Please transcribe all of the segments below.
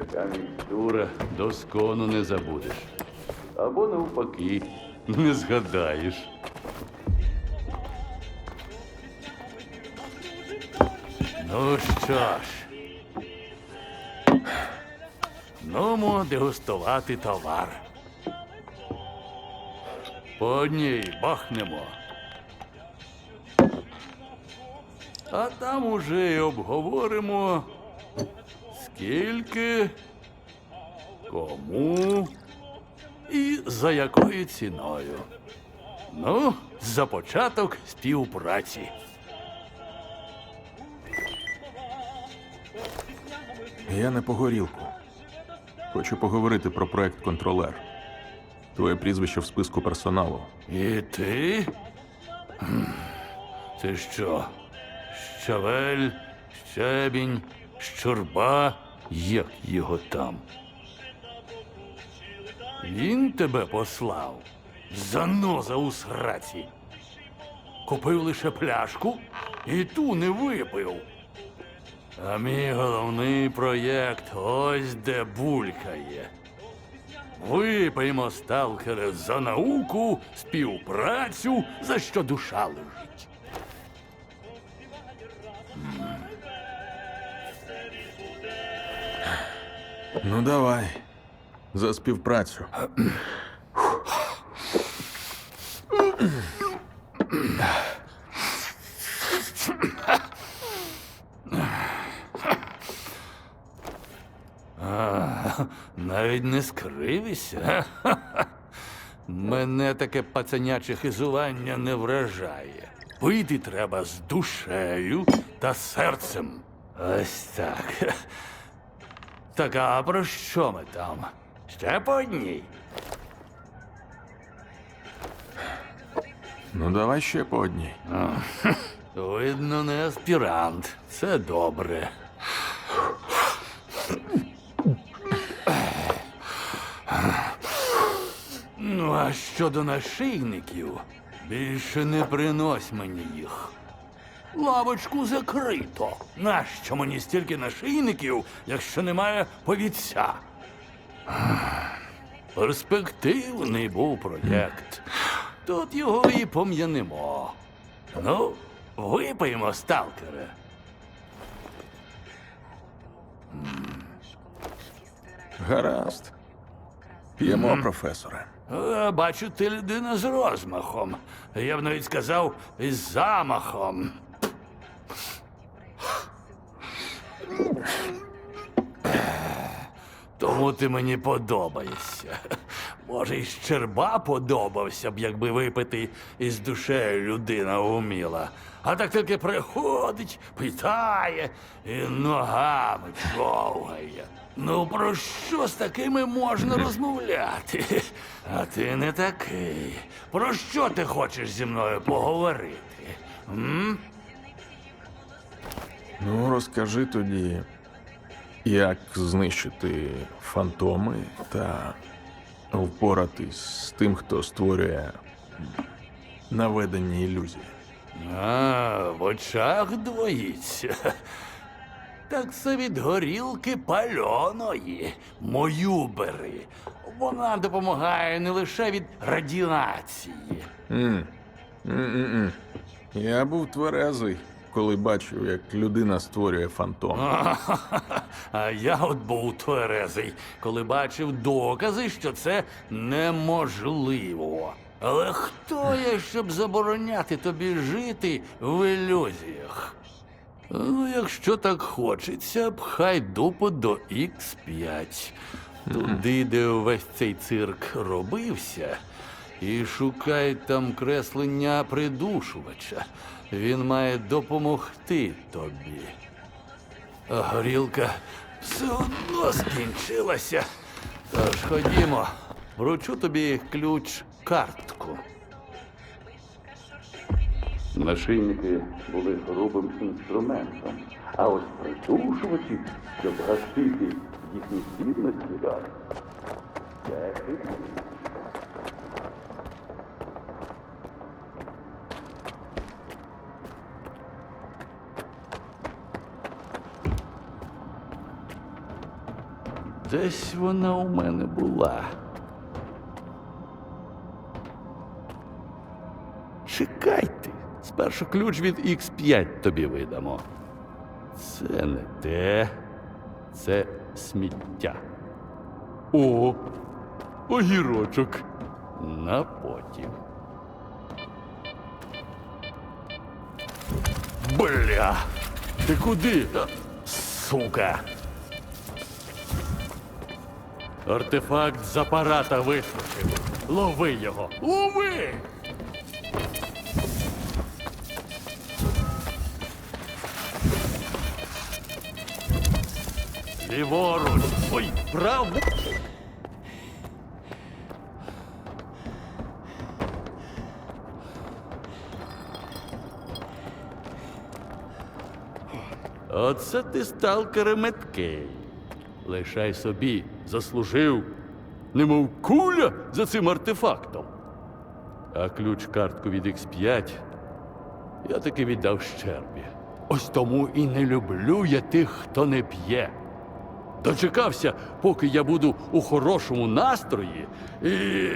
Така мікстура доскону не забудеш. Або навпаки, не згадаєш. Ну що ж. Нумо дегустувати товар. По одній бахнемо. А там уже й обговоримо, скільки, кому і за якою ціною. Ну, за початок співпраці. Я не по горілку. Хочу поговорити про проект контролер. Твоє прізвище в списку персоналу. І ти? Ти що? Щавель, щебінь, щурба, як його там? Він тебе послав. Заноза у сраці. Купив лише пляшку і ту не випив. А мій головний проєкт ось де булькає. Випиймо, сталкере, за науку, співпрацю, за що душа лежить. Ну, давай. За співпрацю. Навіть не скривися. Мене таке пацаняче хизування не вражає. Пити треба з душею та серцем. Ось так. Так, а про що ми там? Ще по одній. Ну, давай ще по одній. Видно, не аспірант. Це добре. Ну, а щодо нашийників, більше не принось мені їх. Лавочку закрито. Нащо мені стільки нашийників, якщо немає повідця? Перспективний був проєкт. Тут його і пом'янемо. Ну, випиймо, сталкере. Гаразд. П'ємо, професоре. Е, Бачу, ти людина з розмахом. Я б навіть сказав, із замахом. Тому ти мені подобаєшся. Може, і Щерба подобався б, якби випити із душею людина вміла. А так тільки приходить, питає і ногами човгає. Ну про що з такими можна розмовляти? А ти не такий. Про що ти хочеш зі мною поговорити? М? Ну, розкажи тоді, як знищити фантоми та впоратись з тим, хто створює наведені ілюзії. А, в очах двоїться. Так це від горілки пальоної. Мою бери. Вона допомагає не лише від радіації. М-м-м. Я був тверезий, коли бачив, як людина створює фантом. А я от був тверезий, коли бачив докази, що це неможливо. Але хто я, щоб забороняти тобі жити в ілюзіях? Ну, якщо так хочеться, пхай дупу до Х5. Туди, де увесь цей цирк робився, і шукай там креслення придушувача. Він має допомогти тобі. А горілка все одно скінчилася. Тож ходімо, вручу тобі ключ картку. Нашийники були грубим інструментом, а ось придушувачі, щоб гасити їхні здібності. Це хитрість. Десь вона у мене була. Чекайте, спершу ключ від X5 тобі видамо. Це не те, це сміття. О, огірочок. На потім. Бля! Ти куди? Сука! Артефакт з апарата вискочив. Лови його! Лови! Ліворуч! Ой, право! Оце ти сталкер меткий. Лишай собі, заслужив, немов куля за цим артефактом. А ключ картку від X5 я таки віддав щербі. Ось тому і не люблю я тих, хто не п'є. Дочекався, поки я буду у хорошому настрої і.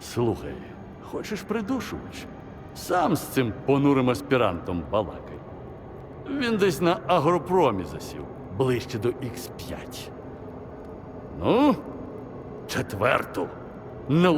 Слухай, хочеш придушувач? Сам з цим понурим аспірантом балакай. Він десь на агропромі засів, ближче до Х5. Ну, четверту на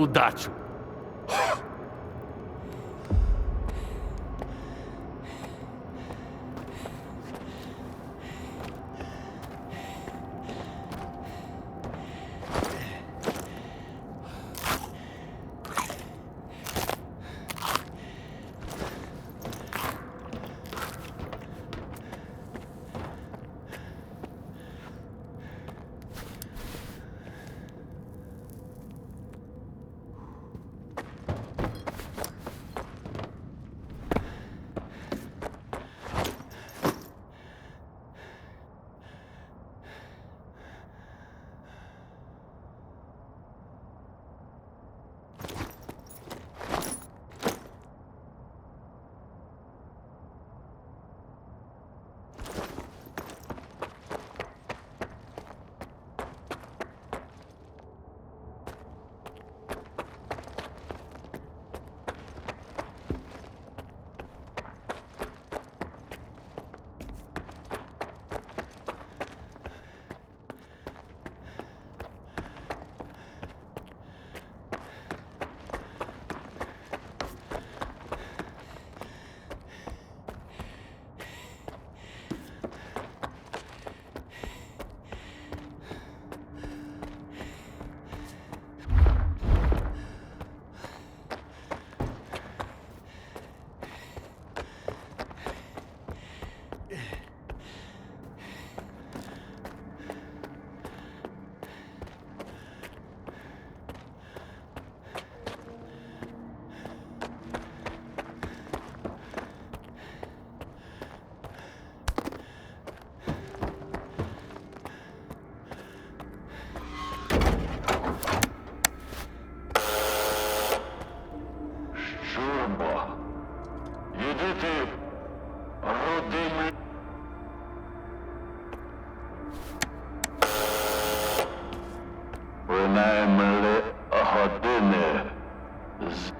Z.